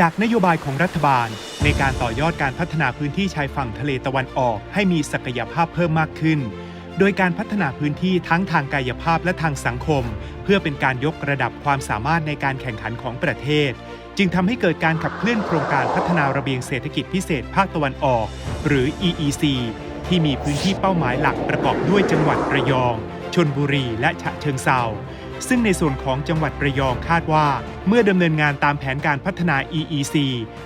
จากนโยบายของรัฐบาล ในการต่อยอดการพัฒนาพื้นที่ชายฝั่งทะเลตะวันออก ให้มีศักยภาพเพิ่มมากขึ้น โดยการพัฒนาพื้นที่ทั้งทางกายภาพและทางสังคม เพื่อเป็นการยกระดับความสามารถในการแข่งขันของประเทศ จึงทำให้เกิดการขับเคลื่อนโครงการพัฒนาระเบียงเศรษฐกิจพิเศษภาคตะวันออก หรือ EEC ที่มีพื้นที่เป้าหมายหลักประกอบด้วยจังหวัดระยอง ชนบุรี และฉะเชิงเซา ซึ่งในส่วนของจังหวัดระยองคาดว่า เมื่อดำเนินงานตามแผนการพัฒนา EEC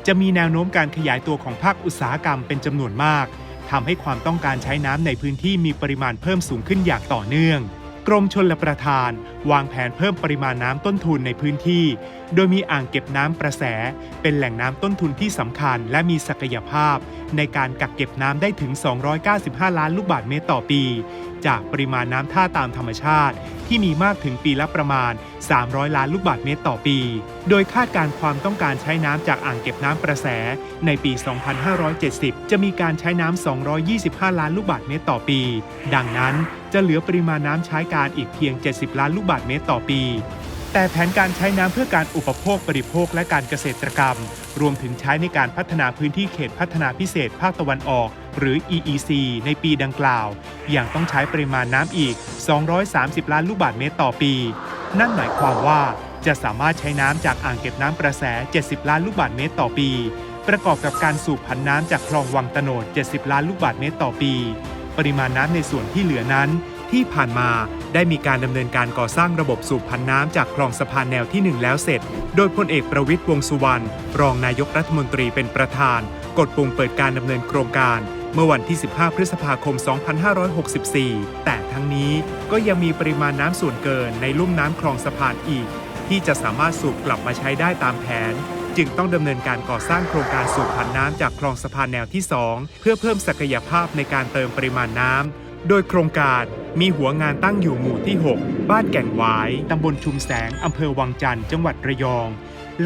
จะมีแนวโน้มการขยายตัวของภาคอุตสาหกรรมเป็นจำนวนมากทำให้ความต้องการใช้น้ำในพื้นที่มีปริมาณเพิ่มสูงขึ้นอย่างต่อเนื่อง กรมชลประทาน วางแผนเพิ่มปริมาณน้ำต้นทุนในพื้นที่โดยมีอ่างเก็บน้ำประแส เป็นแหล่งน้ำต้นทุนที่สำคัญ และมีศักยภาพ ในการกักเก็บน้ำได้ถึง 295 ล้านลูกบาศก์เมตรต่อปี จากปริมาณน้ำท่าตามธรรมชาติ ที่มีมากถึงปีละประมาณ 300 ล้านลูกบาศก์เมตรต่อปี โดยคาดการณ์ความต้องการใช้น้ำจากอ่างเก็บน้ำประแส ในปี 2570 จะมีการใช้น้ำ 225 ล้านลูกบาศก์เมตรต่อปี ดังนั้นจะเหลือปริมาณน้ำใช้การอีกเพียง 70 ล้านลูกบาศก์เมตรต่อปี แต่แผนการใช้น้ำเพื่อการอุปโภคบริโภคและการเกษตรกรรม รวมถึงใช้ในการพัฒนาพื้นที่เขตพัฒนาพิเศษภาคตะวันออก หรือ EEC ในปีดังกล่าว อย่างต้องใช้ปริมาณน้ำอีก 230 ล้านลูกบาศก์เมตรต่อปี นั่นหมายความว่าจะสามารถใช้น้ำจากอ่างเก็บน้ำประแส 70 ล้านลูกบาศก์เมตรต่อปี ประกอบกับการสูบผันน้ำจากคลองวังตโนด 70 ล้านลูกบาศก์เมตรต่อปี ปริมาณน้ำในส่วนที่เหลือนั้น ที่ผ่านมาได้มีการดำเนินการก่อสร้างระบบสูบพันน้ำจากคลองสะพานแนวที่ 1 แล้วเสร็จ โดยพลเอกประวิตยวงสุวรรณรองนายกรัฐมนตรีเป็นประธาน กดปุ่มเปิดการดำเนินโครงการ เมื่อวันที่ 15 พฤษภาคม 2564 แต่ทั้งนี้ก็ยังมีปริมาณน้ำส่วนเกินในลุ่มน้ำคลองสะพานอีก ที่จะสามารถสูบกลับมาใช้ได้ตามแผนจึงต้องดำเนินการก่อสร้างโครงการสูบผันน้ำจากคลองสะพานแนวที่ 2 เพื่อเพิ่มศักยภาพในการเติมปริมาณน้ำ โดยโครงการมีหัวงานตั้งอยู่หมู่ที่ 6 บ้านแก่งหวาย ตำบลชุมแสง อำเภอวังจันทร์ จังหวัดระยอง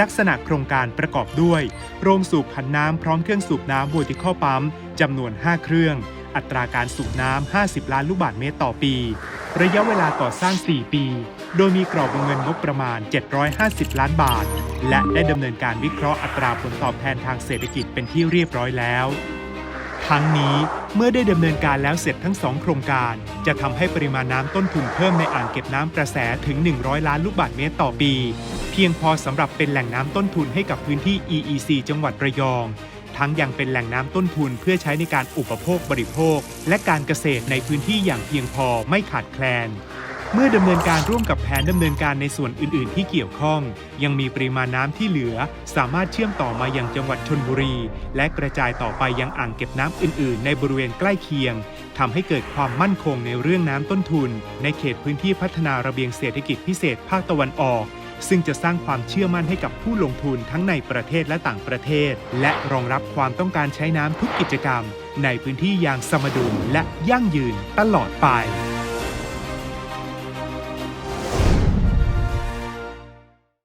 ลักษณะโครงการประกอบด้วย โรงสูบผันน้ำพร้อมเครื่องสูบน้ำ vertical pump จำนวน 5 เครื่อง อัตราการสูบน้ำ 50 ล้านลูกบาศก์เมตรต่อปี ระยะเวลาก่อสร้าง 4 ปี โดยมีกรอบวงเงินงบประมาณ 750 ล้านบาท และได้ดำเนินการวิเคราะห์อัตราผลตอบแทนทางเศรษฐกิจเป็นที่เรียบร้อยแล้ว ทั้งนี้เมื่อได้ดำเนินการแล้วเสร็จทั้ง2โครงการ จะทำให้ปริมาณน้ำต้นทุนเพิ่มในอ่างเก็บน้ำประแสถึง 100 ล้านลูกบาศก์เมตรต่อปี เพียงพอสำหรับเป็นแหล่งน้ำต้นทุนให้กับพื้นที่ EEC จังหวัดระยอง ทั้งยังเป็นแหล่งน้ำต้นทุนเพื่อใช้ในการอุปโภคบริโภค และการเกษตรในพื้นที่อย่างเพียงพอไม่ขาดแคลน เมื่อดำเนินการร่วมกับแผนดำเนินการในส่วนอื่น ๆ ที่เกี่ยวข้อง ยังมีปริมาณน้ำที่เหลือ สามารถเชื่อมต่อมาอยังจังหวัดชนบุรี และกระจายต่อไปยังอ่างเก็บน้ำอื่น ๆ ในบริเวณใกล้เคียงทำให้เกิดความมั่นคงในเรื่องน้ำต้นทุน ในเขตพื้นที่พัฒนาระเบียงเศรษฐกิจพิเศษภาคตะวันออก ซึ่งจะสร้างความเชื่อมั่นให้กับผู้ลงทุนทั้งในประเทศและต่างประเทศ และรองรับความต้องการใช้น้ำทุกกิจกรรม ในพื้นที่อย่างสมดุลและยั่งยืนตลอดไป